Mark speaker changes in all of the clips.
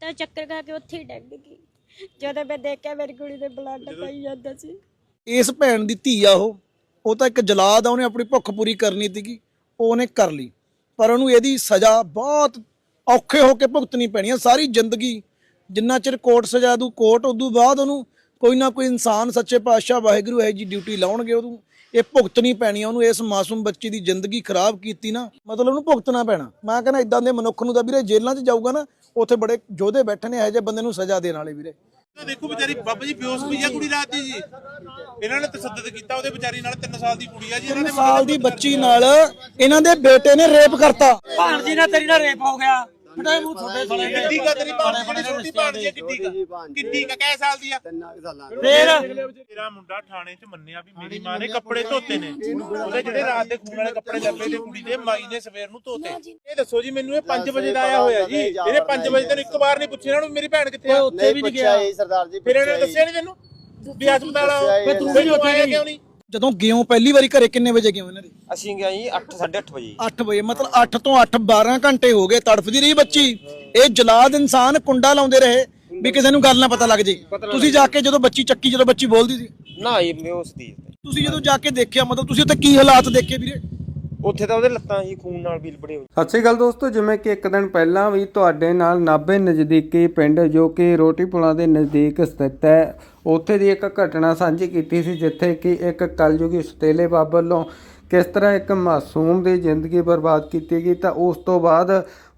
Speaker 1: ਤਾਂ ਚੱਕਰ ਖਾ ਕੇ ਉੱਥੇ ਹੀ ਡਿੱਗ ਗਈ। ਜਦੋਂ ਮੈਂ ਦੇਖਿਆ ਮੇਰੀ ਕੁੜੀ ਦੇ ਬਲੱਡ ਪਈ ਜਾਂਦਾ ਸੀ।
Speaker 2: ਇਸ ਭੈਣ ਦੀ ਧੀ ਆ ਉਹ। ਉਹ ਤਾਂ ਇੱਕ ਜਲਾਦ ਆ ਉਹਨੇ ਆਪਣੀ ਭੁੱਖ ਪੂਰੀ ਕਰਨੀ ਸੀਗੀ। ਉਹ ਉਹਨੇ ਕਰ ਲਈ। ਪਰ ਉਹਨੂੰ ਇਹਦੀ ਸਜ਼ਾ ਬਹੁਤ ਔਖੇ ਹੋ ਕੇ ਭੁਗਤਣੀ ਪੈਣੀ ਆ। ਸਾਰੀ ਜ਼ਿੰਦਗੀ ਜਿੰਨਾ ਚਿਰ ਕੋਰਟ ਸਜ਼ਾ ਦੂ ਕੋਰਟ ਉਦੋਂ ਬਾਅਦ ਉਹਨੂੰ ਕੋਈ ਨਾ ਕੋਈ ਇਨਸਾਨ ਸੱਚੇ ਪਾਤਸ਼ਾਹ ਵਾਹਿਗੁਰੂ ਹੈ ਜੀ ਡਿਊਟੀ ਲਾਉਣਗੇ ਉਹਨੂੰ ਇਹ ਭੁਗਤਣੀ ਪੈਣੀ ਆ। ਉਹਨੂੰ ਇਸ ਮਾਸੂਮ ਬੱਚੇ ਦੀ ਜ਼ਿੰਦਗੀ ਖਰਾਬ ਕੀਤੀ ਨਾ ਮਤਲਬ ਉਹਨੂੰ ਭੁਗਤਣਾ ਪੈਣਾ। ਮੈਂ ਕਹਿੰਦਾ ਇਦਾਂ ਦੇ ਮਨੁੱਖ ਨੂੰ ਤਾਂ ਵੀਰੇ ਜੇਲ੍ਹਾਂ 'ਚ ਜਾਊਗਾ ਨਾ ਉੱਥੇ ਬੜੇ ਯੋਧੇ ਬੈਠੇ ਨੇ ਇਹੋ ਜਿਹੇ ਬੰਦੇ ਨੂੰ ਸਜ਼ਾ ਦੇਣ ਵਾਲੇ ਵੀਰੇ।
Speaker 3: ਦੇਖੋ ਵਿਚਾਰੀ ਬਾਬਾ ਜੀ ਬੇਹੋਸ਼ ਪਈ ਆ ਕੁੜੀ ਰਾਤ ਦੀ ਜੀ। ਇਹਨਾਂ ਨੇ ਤਸੱਦਦ ਕੀਤਾ ਉਹਦੇ ਵਿਚਾਰੀ ਨਾਲ 3 ਸਾਲ ਦੀ ਕੁੜੀ ਆ ਜੀ ਇਹਨਾਂ ਨੇ
Speaker 2: ਸਾਲ ਦੀ ਬੱਚੀ ਨਾਲ ਇਹਨਾਂ ਦੇ ਬੇਟੇ ਨੇ ਰੇਪ ਕਰਤਾ।
Speaker 4: ਭਾਣ ਜੀ ਨਾਲ ਤੇਰੀ ਨਾਲ ਰੇਪ ਹੋ ਗਿਆ। ਫਟੇ ਮੂੰਹ ਤੁਹਾਡੇ ਸਾਲੇ ਨੇ
Speaker 3: ਕਿੱਡੀ ਕਾ ਤੇਰੀ ਭਾਣ ਜਿਹੜੀ ਛੋਟੀ ਭਾਣ ਦੀ ਆ, ਕਿੱਡੀ ਕਾ ਕਿੱਡੀ ਕਾ ਕੈ ਸਾਲ ਦੀ ਆ?
Speaker 4: ਫੇਰ?
Speaker 3: ਤੇਰਾ ਮੁੰਡਾ ਥਾਣੇ 'ਚ ਮੰਨਿਆ ਵੀ ਮੇਰੀ ਮਾਂ ਨੇ ਕੱਪੜੇ ਧੋਤੇ ਨੇ। ਉਹਦੇ ਜਿਹੜੇ ਰਾਤ ਦੇ ਖੂਨ ਵਾਲੇ ਕੱਪੜੇ ਲੱਭੇ ਤੇ ਕੁੜੀ ਦੇ ਮਾਈ ਨੇ ਸਵੇਰ ਨੂੰ ਧੋਤੇ। ਇਹ ਦੱਸੋ ਜੀ ਮੈਨੂੰ ਇਹ 5 ਵਜੇ ਦਾ ਆਇਆ ਹੋਇਆ ਜੀ। ਇਹਨੇ 5 ਵਜੇ ਤੈਨੂੰ ਇੱਕ ਵਾਰ ਨਹੀਂ ਪੁੱਛਿਆ ਇਹਨਾਂ ਨੂੰ ਮੇਰੀ ਭੈਣ ਕਿੱਥੇ ਆ?
Speaker 4: ਉੱਥੇ ਵੀ ਨਹੀਂ ਗਿਆ।
Speaker 5: ਸਰਦਾਰ ਜੀ
Speaker 3: ਫਿਰ ਇਹਨਾਂ ਨੇ ਦੱਸਿਆ ਨਹੀਂ ਤੈਨੂੰ? ਵੀ ਹਸਪਤਾਲ ਆਓ।
Speaker 4: ਫਿਰ ਤੂੰ ਵੀ ਉੱਥੇ।
Speaker 3: ਕਿਉਂ ਨਹੀਂ?
Speaker 2: ਜਦੋਂ ਗਿਓ ਪਹਿਲੀ ਵਾਰੀ ਘਰੇ ਕਿੰਨੇ ਵਜੇ ਗਿਓ ਇਹਨਾਂ ਦੇ?
Speaker 6: ਅਸੀਂ ਗਏ ਜੀ 8 8:30 ਵਜੇ।
Speaker 2: 8 ਵਜੇ ਮਤਲਬ 8 ਤੋਂ 8 12 ਘੰਟੇ ਹੋ ਗਏ ਤੜਫਦੀ ਰਹੀ ਬੱਚੀ। ਇਹ ਜਲਾਦ ਇਨਸਾਨ ਕੁੰਡਾ ਲਾਉਂਦੇ ਰਹੇ ਵੀ ਕਿਸੇ ਨੂੰ ਗੱਲ ਨਾ ਪਤਾ ਲੱਗ ਜੇ। ਤੁਸੀਂ ਜਾ। ਕੇ ਜਦੋਂ ਬੱਚੀ ਚੱਕੀ ਜਦੋਂ ਬੱਚੀ ਬੋਲਦੀ ਸੀ?
Speaker 6: ਨਾ ਇਹ ਮੈਂ ਉਸ ਦੀ
Speaker 2: ਤੁਸੀਂ ਜਦੋਂ ਜਾ ਕੇ ਦੇਖਿਆ ਮਤਲਬ ਤੁਸੀਂ ਉੱਥੇ ਕੀ ਹਾਲਾਤ ਦੇਖੇ ਵੀਰੇ?
Speaker 6: ਉੱਥੇ ਤਾਂ ਉਹਦੇ ਲੱਤਾਂ ਹੀ ਖੂਨ ਨਾਲ ਵੀ ਲਿਬੜੇ ਹੋਏ
Speaker 7: ਸਤਿ ਸ਼੍ਰੀ ਅਕਾਲ ਦੋਸਤੋ ਜਿਵੇਂ ਕਿ ਇੱਕ ਦਿਨ ਪਹਿਲਾਂ ਵੀ ਤੁਹਾਡੇ ਨਾਲ ਨਾਭੇ ਨਜ਼ਦੀਕੀ ਪਿੰਡ ਜੋ ਕਿ ਰੋਟੀ ਪੁਲਾਂ ਦੇ ਨਜ਼ਦੀਕ ਸਥਿਤ ਹੈ। ਉੱਥੇ ਦੀ ਇੱਕ ਘਟਨਾ ਸਾਂਝੀ ਕੀਤੀ ਸੀ ਜਿੱਥੇ ਕਿ ਇੱਕ ਕਲਯੁਗੀ ਸਤੇਲੇ ਬਾਬਾ ਵੱਲੋਂ ਕਿਸ ਤਰ੍ਹਾਂ ਇੱਕ ਮਾਸੂਮ ਦੀ ਜ਼ਿੰਦਗੀ ਬਰਬਾਦ ਕੀਤੀ ਗਈ ਤਾਂ ਉਸ ਤੋਂ ਬਾਅਦ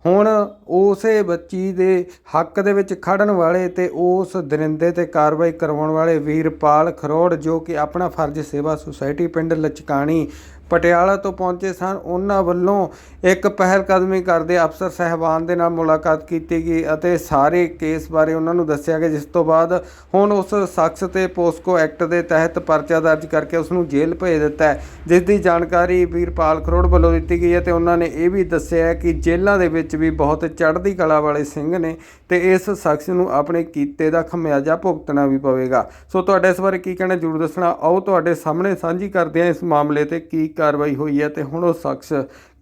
Speaker 7: ਹੁਣ ਉਸੇ ਬੱਚੀ ਦੇ ਹੱਕ ਦੇ ਵਿੱਚ ਖੜਨ ਵਾਲੇ ਤੇ ਉਸ ਦਰਿੰਦੇ ਤੇ ਕਾਰਵਾਈ ਕਰਵਾਉਣ ਵਾਲੇ ਵੀਰਪਾਲ ਖਰੋੜ ਜੋ ਕਿ ਆਪਣਾ ਫਰਜ਼ ਸੇਵਾ ਸੁਸਾਇਟੀ ਪਿੰਡ ਲਚਕਾਣੀ ਪਟਿਆਲਾ ਤੋਂ ਪਹੁੰਚੇ ਸਨ। ਉਹਨਾਂ ਵੱਲੋਂ ਇੱਕ ਪਹਿਲ ਕਦਮੀ ਕਰਦੇ ਅਫਸਰ ਸਹਿਬਾਨ ਦੇ ਨਾਲ ਮੁਲਾਕਾਤ ਕੀਤੀ ਗਈ ਅਤੇ ਸਾਰੇ ਕੇਸ ਬਾਰੇ ਉਹਨਾਂ ਨੂੰ ਦੱਸਿਆ ਗਿਆ, ਜਿਸ ਤੋਂ ਬਾਅਦ ਹੁਣ ਉਸ ਸ਼ਖਸ ਤੇ ਪੋਸਕੋ ਐਕਟ ਦੇ ਤਹਿਤ ਪਰਚਾ ਦਰਜ ਕਰਕੇ ਉਸ ਨੂੰ ਜੇਲ੍ਹ ਭੇਜ ਦਿੱਤਾ ਹੈ। ਜਿਸ ਦੀ ਜਾਣਕਾਰੀ ਵੀਰਪਾਲ ਖਰੋੜ ਵੱਲੋਂ ਦਿੱਤੀ ਗਈ ਹੈ ਤੇ ਉਹਨਾਂ ਨੇ ਇਹ ਵੀ ਦੱਸਿਆ ਕਿ ਜੇਲ੍ਹਾਂ ਦੇ ਵਿੱਚ ਵੀ ਬਹੁਤ ਚੜ੍ਹਦੀ ਕਲਾ ਵਾਲੇ ਸਿੰਘ ਨੇ ਤੇ ਇਸ ਸ਼ਖਸ ਨੂੰ ਆਪਣੇ ਕੀਤੇ ਦਾ ਖਮਿਆਜਾ ਭੁਗਤਣਾ ਵੀ ਪਵੇਗਾ। ਸੋ ਤੁਹਾਡੇ ਇਸ ਬਾਰੇ ਕੀ ਕਹਿਣਾ ਜਰੂਰ ਦੱਸਣਾ। ਆਓ ਤੁਹਾਡੇ ਸਾਹਮਣੇ ਸਾਂਝੀ ਕਰਦੇ ਹਾਂ ਇਸ ਮਾਮਲੇ ਤੇ ਕੀ ਕਾਰਵਾਈ ਹੋਈ ਹੈ ਤੇ ਹੁਣ ਉਹ ਸ਼ਖਸ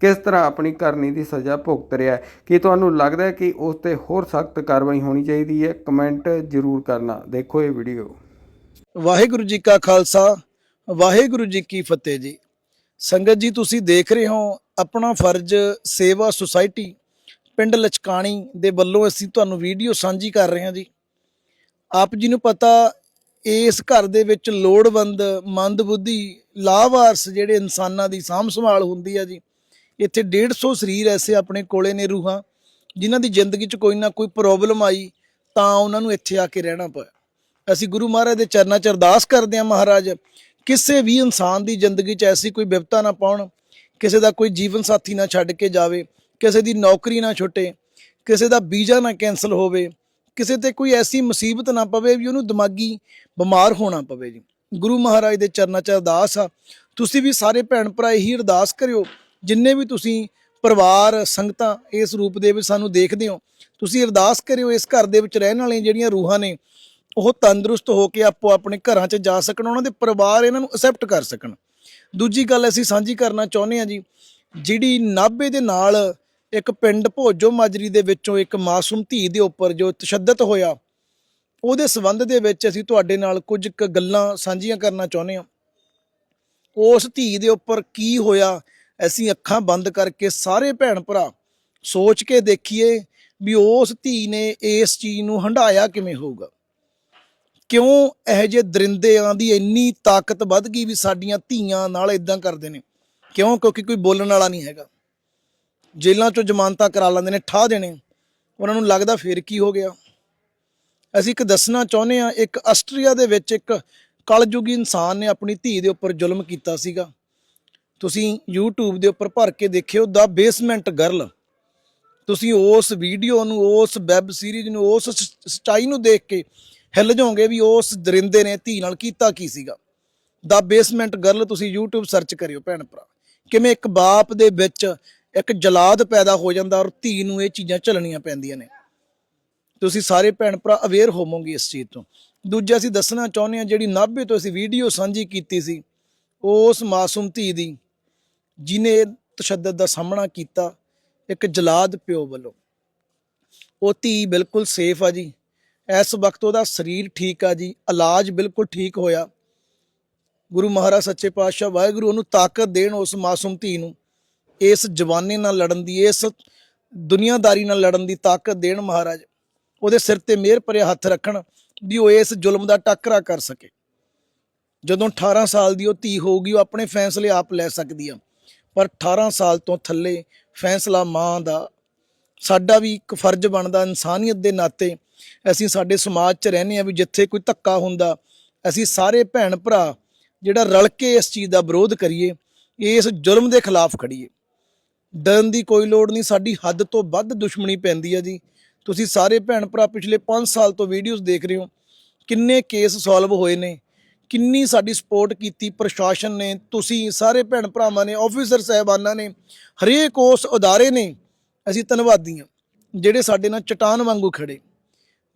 Speaker 7: ਕਿਸ ਤਰ੍ਹਾਂ ਆਪਣੀ ਕਰਨੀ ਦੀ ਸਜ਼ਾ ਭੁਗਤ ਰਿਹਾ ਹੈ? ਕੀ ਤੁਹਾਨੂੰ ਲੱਗਦਾ ਹੈ ਕਿ ਉਸ ਤੇ ਹੋਰ ਸਖਤ ਕਾਰਵਾਈ ਹੋਣੀ ਚਾਹੀਦੀ ਹੈ? ਕਮੈਂਟ ਜਰੂਰ ਕਰਨਾ। ਦੇਖੋ ਇਹ ਵੀਡੀਓ।
Speaker 2: ਵਾਹਿਗੁਰੂ ਜੀ ਕਾ ਖਾਲਸਾ, ਵਾਹਿਗੁਰੂ ਜੀ ਕੀ ਫਤਿਹ ਜੀ। ਸੰਗਤ ਜੀ, ਤੁਸੀਂ ਦੇਖ ਰਹੇ ਹੋ ਆਪਣਾ ਫਰਜ਼ ਸੇਵਾ ਸੁਸਾਇਟੀ ਪਿੰਡ ਲਚਕਾਣੀ ਦੇ ਵੱਲੋਂ ਅਸੀਂ ਤੁਹਾਨੂੰ ਵੀਡੀਓ ਸਾਂਝੀ ਕਰ ਰਹੇ ਹਾਂ ਜੀ। ਆਪ ਜੀ ਨੂੰ ਪਤਾ ਇਸ ਘਰ ਦੇ ਵਿੱਚ ਲੋੜਵੰਦ, ਮੰਦਬੁੱਧੀ ਲਾਵਾਰਸ ਜਿਹੜੇ ਇਨਸਾਨਾਂ ਦੀ ਸਾਂਭ ਸੰਭਾਲ ਹੁੰਦੀ ਆ ਜੀ, ਇੱਥੇ 150 ਸਰੀਰ ਐਸੇ ਆਪਣੇ ਕੋਲੇ ਨੇ ਰੂਹਾਂ, ਜਿਨ੍ਹਾਂ ਦੀ ਜ਼ਿੰਦਗੀ 'ਚ ਕੋਈ ਨਾ ਕੋਈ ਪ੍ਰੋਬਲਮ ਆਈ ਤਾਂ ਉਹਨਾਂ ਨੂੰ ਇੱਥੇ ਆ ਕੇ ਰਹਿਣਾ ਪਿਆ। ਅਸੀਂ ਗੁਰੂ ਮਹਾਰਾਜ ਦੇ ਚਰਨਾਂ 'ਚ ਅਰਦਾਸ ਕਰਦੇ ਹਾਂ ਮਹਾਰਾਜ, ਕਿਸੇ ਵੀ ਇਨਸਾਨ ਦੀ ਜ਼ਿੰਦਗੀ 'ਚ ਐਸੀ ਕੋਈ ਵਿਪਤਾ ਨਾ ਪਾਉਣ, ਕਿਸੇ ਦਾ ਕੋਈ ਜੀਵਨ ਸਾਥੀ ਨਾ ਛੱਡ ਕੇ ਜਾਵੇ, ਕਿਸੇ ਦੀ ਨੌਕਰੀ ਨਾ ਛੁੱਟੇ, ਕਿਸੇ ਦਾ ਵੀਜ਼ਾ ਨਾ ਕੈਨਸਲ ਹੋਵੇ ਕਿਸੇ ਤੇ ਕੋਈ ਐਸੀ ਮੁਸੀਬਤ ਨਾ ਪਵੇ ਵੀ ਉਹਨੂੰ ਦਿਮਾਗੀ ਬਿਮਾਰ ਹੋਣਾ ਪਵੇ ਜੀ। ਗੁਰੂ ਮਹਾਰਾਜ ਦੇ ਚਰਨਾਂ 'ਚ ਅਰਦਾਸ ਆ। ਤੁਸੀਂ ਵੀ ਸਾਰੇ ਭੈਣ ਭਰਾ ਇਹੀ ਅਰਦਾਸ ਕਰਿਓ, ਜਿੰਨੇ ਵੀ ਤੁਸੀਂ ਪਰਿਵਾਰ, ਸੰਗਤਾਂ ਇਸ ਰੂਪ ਦੇ ਵਿੱਚ ਸਾਨੂੰ ਦੇਖਦੇ ਹੋ, ਤੁਸੀਂ ਅਰਦਾਸ ਕਰਿਓ ਇਸ ਘਰ ਦੇ ਵਿੱਚ ਰਹਿਣ ਵਾਲੀਆਂ ਜਿਹੜੀਆਂ ਰੂਹਾਂ ਨੇ, ਉਹ ਤੰਦਰੁਸਤ ਹੋ ਕੇ ਆਪੋ ਆਪਣੇ ਘਰਾਂ 'ਚ ਜਾ ਸਕਣ, ਉਹਨਾਂ ਦੇ ਪਰਿਵਾਰ ਇਹਨਾਂ ਨੂੰ ਅਸੈਪਟ ਕਰ ਸਕਣ। ਦੂਜੀ ਗੱਲ ਅਸੀਂ ਸਾਂਝੀ ਕਰਨਾ ਚਾਹੁੰਦੇ ਹਾਂ ਜੀ, ਜਿਹੜੀ ਨਾਭੇ ਦੇ ਨਾਲ ਇੱਕ ਪਿੰਡ ਭੋਜੋ ਮਾਜਰੀ ਦੇ ਵਿੱਚੋਂ ਇੱਕ ਮਾਸੂਮ ਧੀ ਦੇ ਉੱਪਰ ਜੋ ਤਸ਼ੱਦਦ ਹੋਇਆ, ਉਹਦੇ ਸਬੰਧ ਦੇ ਵਿੱਚ ਅਸੀਂ ਤੁਹਾਡੇ ਨਾਲ ਕੁਝ ਕੁ ਗੱਲਾਂ ਸਾਂਝੀਆਂ ਕਰਨਾ ਚਾਹੁੰਦੇ ਹਾਂ। ਉਸ ਧੀ ਦੇ ਉੱਪਰ ਕੀ ਹੋਇਆ, ਅਸੀਂ ਅੱਖਾਂ ਬੰਦ ਕਰਕੇ ਸਾਰੇ ਭੈਣ ਭਰਾ ਸੋਚ ਕੇ ਦੇਖੀਏ ਵੀ ਉਸ ਧੀ ਨੇ ਇਸ ਚੀਜ਼ ਨੂੰ ਹੰਡਾਇਆ ਕਿਵੇਂ ਹੋਊਗਾ। ਕਿਉਂ ਇਹ ਜੇ ਦਰਿੰਦਿਆਂ ਦੀ ਇੰਨੀ ਤਾਕਤ ਵੱਧ ਗਈ ਵੀ ਸਾਡੀਆਂ ਧੀਆਂ ਨਾਲ ਇਦਾਂ ਕਰਦੇ ਨੇ? ਕਿਉਂ? ਕਿਉਂਕਿ ਕੋਈ ਬੋਲਣ ਵਾਲਾ ਨਹੀਂ ਹੈਗਾ। ਜੇਲ੍ਹਾਂ ਚੋਂ ਜ਼ਮਾਨਤਾਂ ਕਰਾ ਲੈਂਦੇ ਨੇ ਠਾ ਦੇਣੇ। ਉਹਨਾਂ ਨੂੰ ਲੱਗਦਾ ਫੇਰ ਕੀ ਹੋ ਗਿਆ। ਅਸੀਂ ਇੱਕ ਦੱਸਣਾ ਚਾਹੁੰਦੇ ਆ ਇੱਕ ਆਸਟਰੀਆ ਦੇ ਵਿੱਚ ਇੱਕ ਕਲਯੁਗੀ ਇਨਸਾਨ ਨੇ ਆਪਣੀ ਧੀ ਦੇ ਉੱਪਰ ਜ਼ੁਲਮ ਕੀਤਾ ਸੀਗਾ। ਤੁਸੀਂ YouTube ਦੇ ਉੱਪਰ ਭਰ ਕੇ ਦੇਖਿਓ ਦਾ ਬੇਸਮੈਂਟ ਗਰਲ ਤੁਸੀਂ ਉਸ ਵੀਡੀਓ ਨੂੰ, ਉਸ ਵੈਬ ਸੀਰੀਜ਼ ਨੂੰ, ਉਸ ਸਚਾਈ ਨੂੰ ਦੇਖ ਕੇ ਹਿੱਲ ਜਾਓਗੇ ਵੀ ਉਸ ਦਰਿੰਦੇ ਨੇ ਧੀ ਨਾਲ ਕੀਤਾ ਕੀ ਸੀਗਾ। ਦਾ ਬੇਸਮੈਂਟ ਗਰਲ ਤੁਸੀਂ YouTube ਸਰਚ ਕਰਿਓ ਭੈਣ ਭਰਾ। ਕਿਵੇਂ ਇੱਕ ਬਾਪ ਦੇ ਵਿੱਚ ਇੱਕ ਜਲਾਦ ਪੈਦਾ ਹੋ ਜਾਂਦਾ ਔਰ ਧੀ ਨੂੰ ਇਹ ਚੀਜ਼ਾਂ ਝੱਲਣੀਆਂ ਪੈਂਦੀਆਂ ਨੇ। ਤੁਸੀਂ ਸਾਰੇ ਭੈਣ ਭਰਾ ਅਵੇਅਰ ਹੋਵੋਗੇ ਇਸ ਚੀਜ਼ ਤੋਂ। ਦੂਜਾ ਅਸੀਂ ਦੱਸਣਾ ਚਾਹੁੰਦੇ ਹਾਂ, ਜਿਹੜੀ ਨਾਭੇ ਤੋਂ ਅਸੀਂ ਵੀਡੀਓ ਸਾਂਝੀ ਕੀਤੀ ਸੀ, ਉਸ ਮਾਸੂਮ ਧੀ ਦੀ ਜਿਨੇ ਤਸ਼ੱਦਦ ਦਾ ਸਾਹਮਣਾ ਕੀਤਾ, ਇੱਕ ਜਲਾਦ ਪਿਓ ਵੱਲੋਂ। ਉਹ ਧੀ ਬਿਲਕੁਲ ਸੇਫ ਆ ਜੀ। ਇਸ ਵਕਤ ਉਹਦਾ ਸਰੀਰ ਠੀਕ ਆ ਜੀ, ਇਲਾਜ ਬਿਲਕੁਲ ਠੀਕ ਹੋਇਆ। ਗੁਰੂ ਮਹਾਰਾਜ ਸੱਚੇ ਪਾਤਸ਼ਾਹ ਵਾਹਿਗੁਰੂ ਉਹਨੂੰ ਤਾਕਤ ਦੇਣ ਉਸ ਮਾਸੂਮ ਧੀ ਨੂੰ। ਇਸ ਜਵਾਨੀ ਨਾਲ ਲੜਨ ਦੀ, ਇਸ ਦੁਨੀਆਦਾਰੀ ਨਾਲ ਲੜਨ ਦੀ ਤਾਕਤ ਦੇਣ ਮਹਾਰਾਜ, ਉਹਦੇ ਸਿਰ ਤੇ ਮਿਹਰ ਭਰਿਆ ਹੱਥ ਰੱਖਣ ਵੀ ਉਹ ਇਸ ਜ਼ੁਲਮ ਦਾ ਟੱਕਰਾ ਕਰ ਸਕੇ। ਜਦੋਂ 18 ਸਾਲ ਦੀ ਉਹ ਧੀ ਹੋਊਗੀ, ਉਹ ਆਪਣੇ ਫੈਸਲੇ ਆਪ ਲੈ ਸਕਦੀ ਆ। ਪਰ 18 ਸਾਲ ਤੋਂ ਥੱਲੇ ਫੈਸਲਾ ਮਾਂ ਦਾ, ਸਾਡਾ ਵੀ ਇੱਕ ਫਰਜ਼ ਬਣਦਾ, ਇਨਸਾਨੀਅਤ ਦੇ ਨਾਤੇ ਅਸੀਂ ਸਾਡੇ ਸਮਾਜ 'ਚ ਰਹਿੰਦੇ ਆ ਵੀ ਜਿੱਥੇ ਕੋਈ ਧੱਕਾ ਹੁੰਦਾ, ਅਸੀਂ ਸਾਰੇ ਭੈਣ ਭਰਾ ਜਿਹੜਾ ਰਲ ਕੇ ਇਸ ਚੀਜ਼ ਦਾ ਵਿਰੋਧ ਕਰੀਏ, ਇਸ ਜ਼ੁਲਮ ਦੇ ਖਿਲਾਫ ਖੜੀਏ। ਡਰਨ ਦੀ ਕੋਈ ਲੋੜ ਨਹੀਂ, ਸਾਡੀ ਹੱਦ ਤੋਂ ਵੱਧ ਦੁਸ਼ਮਣੀ ਪੈਂਦੀ ਹੈ ਜੀ। ਤੁਸੀਂ ਸਾਰੇ ਭੈਣ ਭਰਾ ਪਿਛਲੇ 5 ਸਾਲ ਤੋਂ ਵੀਡੀਓਜ਼ ਦੇਖ ਰਹੇ ਹੋ, ਕਿੰਨੇ ਕੇਸ ਸੋਲਵ ਹੋਏ ਨੇ, ਕਿੰਨੀ ਸਾਡੀ ਸਪੋਰਟ ਕੀਤੀ ਪ੍ਰਸ਼ਾਸਨ ਨੇ, ਤੁਸੀਂ ਸਾਰੇ ਭੈਣ ਭਰਾਵਾਂ ਨੇ ਆਫੀਸਰ ਸਹਿਬਾਨਾਂ ਨੇ, ਹਰੇਕ ਉਸ ਅਦਾਰੇ ਨੇ, ਅਸੀਂ ਧੰਨਵਾਦੀ ਹਾਂ, ਜਿਹੜੇ ਸਾਡੇ ਨਾਲ ਚਟਾਨ ਵਾਂਗੂ ਖੜੇ।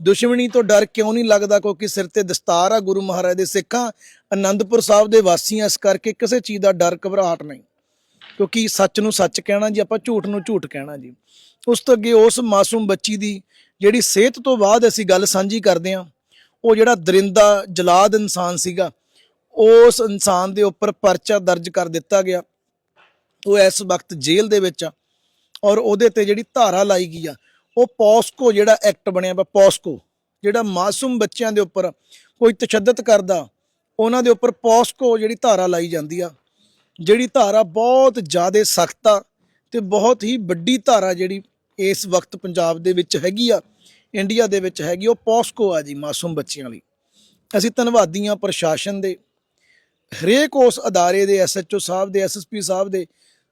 Speaker 2: ਦੁਸ਼ਮਣੀ ਤੋਂ ਡਰ ਕਿਉਂ ਨਹੀਂ ਲੱਗਦਾ ਕਿਉਂਕਿ ਸਿਰ ਤੇ ਦਸਤਾਰ ਆ ਗੁਰੂ ਮਹਾਰਾਜ ਦੇ ਸਿੱਖਾਂ ਆਨੰਦਪੁਰ ਸਾਹਿਬ ਦੇ ਵਾਸੀਆਂ, ਇਸ ਕਰਕੇ ਕਿਸੇ ਚੀਜ਼ ਦਾ ਡਰ ਘਬਰਾਹਟ ਨਹੀਂ। ਕਿਉਂਕਿ ਸੱਚ ਨੂੰ ਸੱਚ ਕਹਿਣਾ ਜੀ, ਆਪਾਂ ਝੂਠ ਨੂੰ ਝੂਠ ਕਹਿਣਾ ਜੀ। ਉਸ ਤੋਂ ਅੱਗੇ ਉਸ ਮਾਸੂਮ ਬੱਚੀ ਦੀ ਜਿਹੜੀ ਸਿਹਤ ਤੋਂ ਬਾਅਦ ਅਸੀਂ ਗੱਲ ਸਾਂਝੀ ਕਰਦੇ ਹਾਂ, ਉਹ ਜਿਹੜਾ ਦਰਿੰਦਾ, ਜਲਾਦ ਇਨਸਾਨ ਸੀਗਾ, ਉਸ ਇਨਸਾਨ ਦੇ ਉੱਪਰ ਪਰਚਾ ਦਰਜ ਕਰ ਦਿੱਤਾ ਗਿਆ। ਉਹ ਇਸ ਵਕਤ ਜੇਲ੍ਹ ਦੇ ਵਿੱਚ ਆ ਔਰ ਉਹਦੇ ਤੇ ਜਿਹੜੀ ਧਾਰਾ ਲਾਈ ਗਈ ਆ, ਉਹ ਪੋਸਕੋ ਜਿਹੜਾ ਐਕਟ ਬਣਿਆ ਵਾ, ਪੋਸਕੋ, ਜਿਹੜਾ ਮਾਸੂਮ ਬੱਚਿਆਂ ਦੇ ਉੱਪਰ ਕੋਈ ਤਸ਼ੱਦਦ ਕਰਦਾ, ਉਹਨਾਂ ਦੇ ਉੱਪਰ ਪੋਸਕੋ ਜਿਹੜੀ ਧਾਰਾ ਲਾਈ ਜਾਂਦੀ ਆ। ਜਿਹੜੀ ਧਾਰਾ ਬਹੁਤ ਜ਼ਿਆਦਾ ਸਖਤ ਆ ਤੇ ਬਹੁਤ ਹੀ ਵੱਡੀ ਧਾਰਾ ਜਿਹੜੀ ਇਸ ਵਕਤ ਪੰਜਾਬ ਦੇ ਵਿੱਚ ਹੈਗੀ ਆ, ਇੰਡੀਆ ਦੇ ਵਿੱਚ ਹੈਗੀ, ਉਹ ਪੋਸਕੋ ਆ ਜੀ ਮਾਸੂਮ ਬੱਚਿਆਂ ਲਈ। ਅਸੀਂ ਧੰਨਵਾਦੀ ਹਾਂ ਪ੍ਰਸ਼ਾਸਨ ਦੇ, ਹਰੇਕ ਉਸ ਅਦਾਰੇ ਦੇ ਐਸਐਚਓ ਸਾਹਿਬ ਦੇ ਐਸਐਸਪੀ ਸਾਹਿਬ ਦੇ,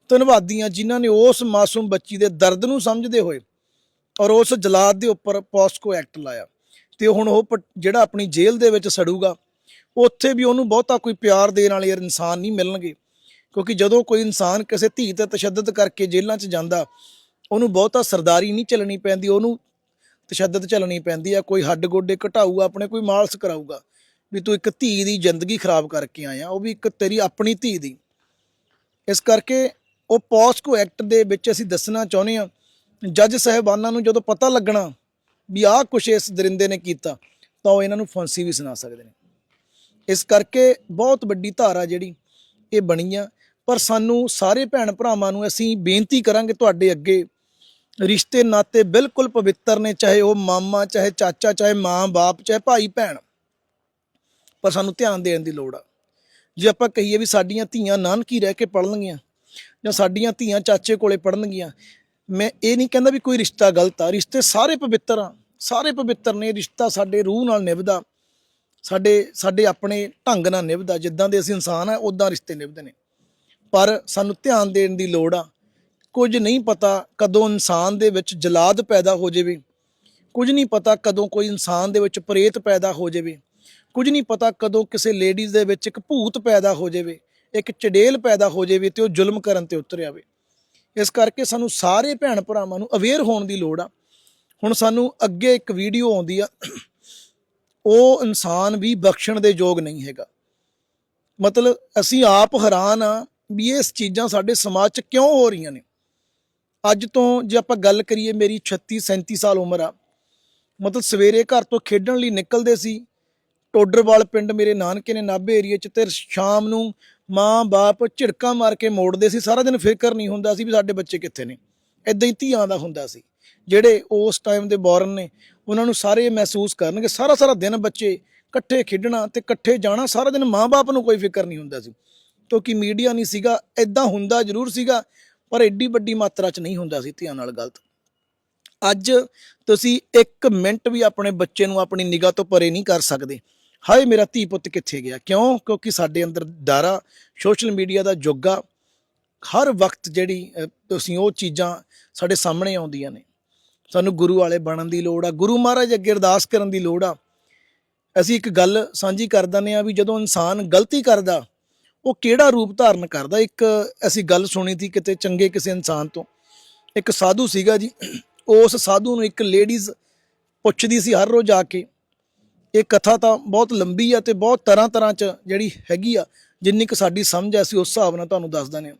Speaker 2: ਧੰਨਵਾਦੀ ਹਾਂ ਜਿਨ੍ਹਾਂ ਨੇ ਉਸ ਮਾਸੂਮ ਬੱਚੀ ਦੇ ਦਰਦ ਨੂੰ ਸਮਝਦੇ ਹੋਏ ਔਰ ਉਸ ਜਲਾਦ ਦੇ ਉੱਪਰ ਪੋਸਕੋ ਐਕਟ ਲਾਇਆ। ਤੇ ਹੁਣ ਉਹ ਪ- ਜਿਹੜਾ ਆਪਣੀ ਜੇਲ੍ਹ ਦੇ ਵਿੱਚ ਸੜੂਗਾ, ਉੱਥੇ ਵੀ ਉਹਨੂੰ ਬਹੁਤਾ ਕੋਈ ਪਿਆਰ ਦੇਣ ਵਾਲੇ ਇਨਸਾਨ ਨਹੀਂ ਮਿਲਣਗੇ। ਕਿਉਂਕਿ ਜਦੋਂ ਕੋਈ ਇਨਸਾਨ ਕਿਸੇ ਧੀ ਤੇ ਤਸ਼ੱਦਦ ਕਰਕੇ ਜੇਲ੍ਹਾਂ 'ਚ ਜਾਂਦਾ, ਉਹਨੂੰ ਬਹੁਤਾ ਸਰਦਾਰੀ ਨਹੀਂ ਚੱਲਣੀ ਪੈਂਦੀ, ਉਹਨੂੰ ਤਸ਼ੱਦਦ ਚੱਲਣੀ ਪੈਂਦੀ ਆ, ਕੋਈ ਹੱਡ ਗੋਡੇ ਘਟਾਊਗਾ, ਆਪਣੇ ਕੋਈ ਮਾਲਸ ਕਰਾਊਗਾ, ਵੀ ਤੂੰ ਇੱਕ ਧੀ ਦੀ ਜ਼ਿੰਦਗੀ ਖਰਾਬ ਕਰਕੇ ਆਇਆ, ਉਹ ਵੀ ਇੱਕ ਤੇਰੀ ਆਪਣੀ ਧੀ ਦੀ। ਇਸ ਕਰਕੇ ਉਹ ਪੋਸਕੋ ਐਕਟ ਦੇ ਵਿੱਚ ਅਸੀਂ ਦੱਸਣਾ ਚਾਹੁੰਦੇ ਹਾਂ, ਜੱਜ ਸਾਹਿਬਾਨਾਂ ਨੂੰ ਜਦੋਂ ਪਤਾ ਲੱਗਣਾ ਵੀ ਆਹ ਕੁਛ ਇਸ ਦਰਿੰਦੇ ਨੇ ਕੀਤਾ, ਤਾਂ ਉਹ ਇਹਨਾਂ ਨੂੰ ਫਾਂਸੀ ਵੀ ਸੁਣਾ ਸਕਦੇ ਨੇ। ਇਸ ਕਰਕੇ ਬਹੁਤ ਵੱਡੀ ਧਾਰਾ ਜਿਹੜੀ ਇਹ ਬਣੀ ਆ ਪਰ ਸਾਨੂੰ ਸਾਰੇ ਭੈਣ ਭਰਾਵਾਂ ਨੂੰ ਅਸੀਂ ਬੇਨਤੀ ਕਰਾਂਗੇ ਤੁਹਾਡੇ ਅੱਗੇ। ਰਿਸ਼ਤੇ ਨਾਤੇ ਬਿਲਕੁਲ ਪਵਿੱਤਰ ਨੇ, ਚਾਹੇ ਉਹ ਮਾਮਾ, ਚਾਹੇ ਚਾਚਾ, ਚਾਹੇ ਮਾਂ, ਬਾਪ, ਚਾਹੇ ਭਾਈ, ਭੈਣ। ਪਰ ਸਾਨੂੰ ਧਿਆਨ ਦੇਣ ਦੀ ਲੋੜ ਆ। ਜੇ ਆਪਾਂ ਕਹੀਏ ਵੀ ਸਾਡੀਆਂ ਧੀਆਂ ਨਾਨਕੀ ਰਹਿ ਕੇ ਪੜ੍ਹਨਗੀਆਂ, ਜਾਂ ਸਾਡੀਆਂ ਧੀਆਂ ਚਾਚੇ ਕੋਲੇ ਪੜ੍ਹਨਗੀਆਂ, ਮੈਂ ਇਹ ਨਹੀਂ ਕਹਿੰਦਾ ਵੀ ਕੋਈ ਰਿਸ਼ਤਾ ਗਲਤ ਆ। ਰਿਸ਼ਤੇ ਸਾਰੇ ਪਵਿੱਤਰ ਆ। ਸਾਰੇ ਪਵਿੱਤਰ ਨੇ, ਰਿਸ਼ਤਾ ਸਾਡੇ ਰੂਹ ਨਾਲ ਨਿਭਦਾ। ਸਾਡੇ ਸਾਡੇ ਆਪਣੇ ਢੰਗ ਨਾਲ ਨਿਭਦਾ। ਜਿੱਦਾਂ ਦੇ ਅਸੀਂ ਇਨਸਾਨ ਆ ਉਦਾਂ ਰਿਸ਼ਤੇ ਨਿਭਦੇ ਨੇ। ਪਰ ਸਾਨੂੰ ਧਿਆਨ ਦੇਣ ਦੀ ਲੋੜ ਆ। ਕੁਝ ਨਹੀਂ ਪਤਾ ਕਦੋਂ ਇਨਸਾਨ ਦੇ ਵਿੱਚ ਜਲਾਦ ਪੈਦਾ ਹੋ ਜਾਵੇ। ਕੁਝ ਨਹੀਂ ਪਤਾ ਕਦੋਂ ਕੋਈ ਇਨਸਾਨ ਦੇ ਵਿੱਚ ਪ੍ਰੇਤ ਪੈਦਾ ਹੋ ਜਾਵੇ। ਕੁਝ ਨਹੀਂ ਪਤਾ ਕਦੋਂ ਕਿਸੇ ਲੇਡੀਜ਼ ਦੇ ਵਿੱਚ ਇੱਕ ਭੂਤ ਪੈਦਾ ਹੋ ਜਾਵੇ। ਇੱਕ ਚੜੇਲ ਪੈਦਾ ਹੋ ਜਾਵੇ ਤੇ ਉਹ ਜ਼ੁਲਮ ਕਰਨ ਤੇ ਉਤਰ ਆਵੇ। ਇਸ ਕਰਕੇ ਸਾਨੂੰ ਸਾਰੇ ਭੈਣ ਭਰਾਵਾਂ ਨੂੰ ਅਵੇਅਰ ਹੋਣ ਦੀ ਲੋੜ ਆ। ਹੁਣ ਸਾਨੂੰ ਅੱਗੇ ਇੱਕ ਵੀਡੀਓ ਆਉਂਦੀ ਆ। ਉਹ ਇਨਸਾਨ ਵੀ ਬਖਸ਼ਣ ਦੇ ਯੋਗ ਨਹੀਂ ਹੈਗਾ। ਮਤਲਬ ਅਸੀਂ ਆਪ ਹੈਰਾਨ ਆ ਵੀ ਇਹ ਚੀਜ਼ਾਂ ਸਾਡੇ ਸਮਾਜ 'ਚ ਕਿਉਂ ਹੋ ਰਹੀਆਂ ਨੇ? ਅੱਜ ਤੋਂ ਜੇ ਆਪਾਂ ਗੱਲ ਕਰੀਏ ਮੇਰੀ 36 37 ਸਾਲ ਉਮਰ ਆ, ਮਤਲਬ ਸਵੇਰੇ ਘਰ ਤੋਂ ਖੇਡਣ ਲਈ ਨਿਕਲਦੇ ਸੀ, ਟੋਡਰਵਾਲ ਪਿੰਡ ਮੇਰੇ ਨਾਨਕੇ ਨੇ ਨਾਭੇ ਏਰੀਆ 'ਚ ਤੇ ਸ਼ਾਮ ਨੂੰ ਮਾਂ ਬਾਪ ਝਿੜਕਾਂ ਮਾਰ ਕੇ ਮੋੜਦੇ ਸੀ, ਸਾਰਾ ਦਿਨ ਫਿਕਰ ਨਹੀਂ ਹੁੰਦਾ ਸੀ ਵੀ ਸਾਡੇ ਬੱਚੇ ਕਿੱਥੇ ਨੇ। ਇਦਾਂ ਹੀ ਧੀਆਂ ਦਾ ਹੁੰਦਾ ਸੀ, ਜਿਹੜੇ ਉਸ ਟਾਈਮ ਦੇ ਬੌਰਨ ਨੇ, ਉਹਨਾਂ ਨੂੰ ਸਾਰੇ ਮਹਿਸੂਸ ਕਰਨਗੇ, ਸਾਰਾ ਸਾਰਾ ਦਿਨ ਬੱਚੇ ਇਕੱਠੇ ਖੇਡਣਾ ਤੇ ਇਕੱਠੇ ਜਾਣਾ, ਸਾਰਾ ਦਿਨ ਮਾਂ-ਬਾਪ ਨੂੰ ਕੋਈ ਫਿਕਰ ਨਹੀਂ ਹੁੰਦਾ ਸੀ। ਕਿਉਂਕਿ ਮੀਡੀਆ ਨਹੀਂ ਸੀਗਾ ਇਦਾਂ ਹੁੰਦਾ ਜ਼ਰੂਰ ਸੀਗਾ, ਪਰ ਐਡੀ ਵੱਡੀ ਮਾਤਰਾ 'ਚ ਨਹੀਂ ਹੁੰਦਾ ਸੀ ਧੀਆਂ ਨਾਲ ਗਲਤ। ਅੱਜ ਤੁਸੀਂ 1 ਮਿੰਟ ਵੀ ਆਪਣੇ ਬੱਚੇ ਨੂੰ ਆਪਣੀ ਨਿਗਾਹ ਤੋਂ ਪਰੇ ਨਹੀਂ ਕਰ ਸਕਦੇ। ਹਾਏ, ਮੇਰਾ ਧੀ ਪੁੱਤ ਕਿੱਥੇ ਗਿਆ? ਕਿਉਂ? ਕਿਉਂਕਿ ਸਾਡੇ ਅੰਦਰ ਡਾਰਾ, ਸੋਸ਼ਲ ਮੀਡੀਆ ਦਾ ਯੁੱਗ ਆ ਹਰ ਵਕਤ ਜਿਹੜੀ ਤੁਸੀਂ ਉਹ ਚੀਜ਼ਾਂ ਸਾਡੇ ਸਾਹਮਣੇ ਆਉਂਦੀਆਂ ਨੇ। ਸਾਨੂੰ ਗੁਰੂ ਵਾਲੇ ਬਣਨ ਦੀ ਲੋੜ ਆ, ਗੁਰੂ ਮਹਾਰਾਜ ਅੱਗੇ ਅਰਦਾਸ ਕਰਨ ਦੀ ਲੋੜ ਆ। ਅਸੀਂ ਇੱਕ ਗੱਲ ਸਾਂਝੀ ਕਰ ਦਿੰਦੇ ਆ ਵੀ ਜਦੋਂ ਇਨਸਾਨ ਗਲਤੀ ਕਰਦਾ ਉਹ ਕਿਹੜਾ ਰੂਪ ਧਾਰਨ ਕਰਦਾ? ਇੱਕ ਅਸੀਂ ਗੱਲ ਸੁਣੀ ਸੀ ਕਿਤੇ ਚੰਗੇ ਕਿਸੇ ਇਨਸਾਨ ਤੋਂ। ਇੱਕ ਸਾਧੂ ਸੀਗਾ ਜੀ ਉਸ ਸਾਧੂ ਨੂੰ ਇੱਕ ਲੇਡੀਜ਼ ਪੁੱਛਦੀ ਸੀ ਹਰ ਰੋਜ਼ ਆ ਕੇ। ਇਹ ਕਥਾ ਤਾਂ ਬਹੁਤ ਲੰਬੀ ਆ ਤੇ ਬਹੁਤ ਤਰ੍ਹਾਂ ਤਰ੍ਹਾਂ ਚ ਜਿਹੜੀ ਹੈਗੀ ਆ, ਜਿੰਨੀ ਕੁ ਸਾਡੀ ਸਮਝ ਆ, ਅਸੀਂ ਉਸ ਹਿਸਾਬ ਨਾਲ ਤੁਹਾਨੂੰ ਦੱਸ ਦਿੰਦੇ ਹਾਂ।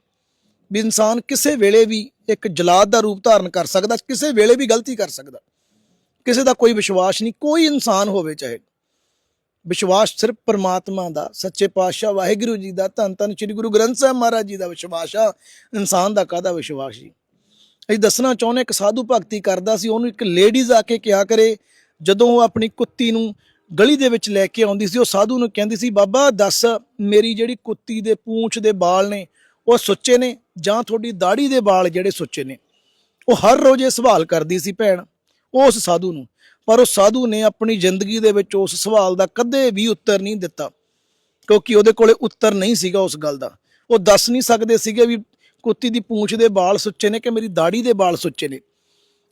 Speaker 2: ਵੀ ਇਨਸਾਨ ਕਿਸੇ ਵੇਲੇ ਵੀ ਇੱਕ ਜਲਾਦ ਦਾ ਰੂਪ ਧਾਰਨ ਕਰ ਸਕਦਾ, ਕਿਸੇ ਵੇਲੇ ਵੀ ਗਲਤੀ ਕਰ ਸਕਦਾ। ਕਿਸੇ ਦਾ ਕੋਈ ਵਿਸ਼ਵਾਸ ਨਹੀਂ, ਕੋਈ ਇਨਸਾਨ ਹੋਵੇ ਚਾਹੇ। ਵਿਸ਼ਵਾਸ ਸਿਰਫ ਪਰਮਾਤਮਾ ਦਾ, ਸੱਚੇ ਪਾਤਸ਼ਾਹ ਵਾਹਿਗੁਰੂ ਜੀ ਦਾ, ਧੰਨ ਧੰਨ ਸ੍ਰੀ ਗੁਰੂ ਗ੍ਰੰਥ ਸਾਹਿਬ ਮਹਾਰਾਜ ਜੀ ਦਾ ਵਿਸ਼ਵਾਸ ਆ, ਇਨਸਾਨ ਦਾ ਕਾਹਦਾ ਵਿਸ਼ਵਾਸ ਜੀ? ਅਸੀਂ ਦੱਸਣਾ ਚਾਹੁੰਦੇ ਇੱਕ ਸਾਧੂ ਭਗਤੀ ਕਰਦਾ ਸੀ, ਉਹਨੂੰ ਇੱਕ ਲੇਡੀਜ਼ ਆ ਕੇ ਕਿਹਾ ਕਰੇ, ਜਦੋਂ ਉਹ ਆਪਣੀ ਕੁੱਤੀ ਨੂੰ ਗਲੀ ਦੇ ਵਿੱਚ ਲੈ ਕੇ ਆਉਂਦੀ ਸੀ, ਉਹ ਸਾਧੂ ਨੂੰ ਕਹਿੰਦੀ ਸੀ, ਬਾਬਾ, ਦੱਸ, ਮੇਰੀ ਜਿਹੜੀ ਕੁੱਤੀ ਦੇ ਪੂੰਛ ਦੇ ਵਾਲ ਨੇ, ਉਹ ਸੁੱਚੇ ਨੇ ਜਾਂ ਤੁਹਾਡੀ ਦਾੜੀ ਦੇ ਵਾਲ ਜਿਹੜੇ ਸੁੱਚੇ ਨੇ? ਉਹ ਹਰ ਰੋਜ਼ ਇਹ ਸਵਾਲ ਕਰਦੀ ਸੀ ਭੈਣ ਉਸ ਸਾਧੂ ਨੂੰ ਪਰ ਉਹ ਸਾਧੂ ਨੇ ਆਪਣੀ ਜ਼ਿੰਦਗੀ ਦੇ ਵਿੱਚ ਉਸ ਸਵਾਲ ਦਾ ਕਦੇ ਵੀ ਉੱਤਰ ਨਹੀਂ ਦਿੱਤਾ, ਕਿਉਂਕਿ ਉਹਦੇ ਕੋਲੇ ਉੱਤਰ ਨਹੀਂ ਸੀਗਾ ਉਸ ਗੱਲ ਦਾ। ਉਹ ਦੱਸ ਨਹੀਂ ਸਕਦੇ ਸੀਗੇ ਵੀ ਕੁੱਤੀ ਦੀ ਪੂੰਛ ਦੇ ਵਾਲ ਸੁੱਚੇ ਨੇ ਕਿ ਮੇਰੀ ਦਾੜੀ ਦੇ ਵਾਲ ਸੁੱਚੇ ਨੇ।